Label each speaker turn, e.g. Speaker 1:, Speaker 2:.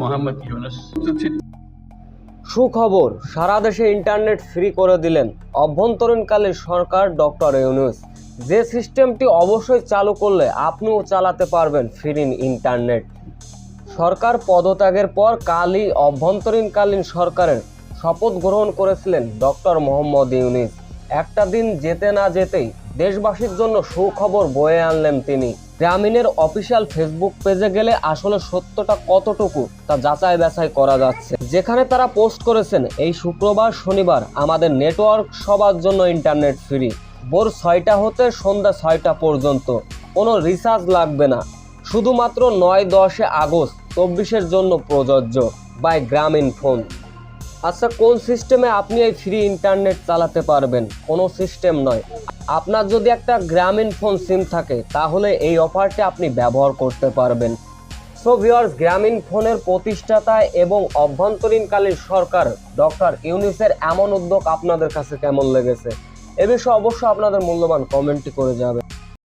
Speaker 1: মোহাম্মদ ইউনুস।
Speaker 2: সুখবর, সারা দেশে internet free করে দিলেন অভ্যন্তরীণকালীন সরকার ডক্টর ইউনুস। যে সিস্টেমটি অবশ্যই চালু করলে আপনিও চালাতে পারবেন ফ্রি ইন্টারনেট। সরকার পদত্যাগের পর কালই অভ্যন্তরীণকালীন সরকারের শপথ গ্রহণ করেছিলেন ডক্টর মোহাম্মদ ইউনিস। একটা দিন যেতে না যেতেই দেশবাসীর জন্য সুখবর বয়ে আনলেন তিনি। গ্রামীণের অফিসিয়াল ফেসবুক পেজে গেলে আসলে সত্যটা কতটুকু তা যাচাই বাছাই করা যাচ্ছে। যেখানে তারা পোস্ট করেছেন, এই শুক্রবার শনিবার আমাদের নেটওয়ার্ক সবার জন্য ইন্টারনেট ফ্রি। ভোর ছয়টা হতে সন্ধ্যা ছয়টা পর্যন্ত। কোনো রিচার্জ লাগবে না। শুধুমাত্র নয় দশে আগস্ট, চব্বিশের জন্য প্রযোজ্য। বাই গ্রামীণ ফোন। আচ্ছা কোন সিস্টেমে আপনি এই ফ্রি ইন্টারনেট চালাতে পারবেন? কোনো সিস্টেম নয়। আপনার যদি একটা গ্রামীণ ফোন সিম থাকে, তাহলে এই অফারটি আপনি ব্যবহার করতে পারবেন। সো ভিওয়ার্স গ্রামীণ ফোনের প্রতিষ্ঠাতা এবং অভ্যন্তরীণকালীন সরকার ডক্টর ইউনিসের এমন উদ্যোগ আপনাদের কাছে কেমন লেগেছে? এ বিষয়ে অবশ্যই আপনাদের মূল্যবান কমেন্টটি করে যাবে।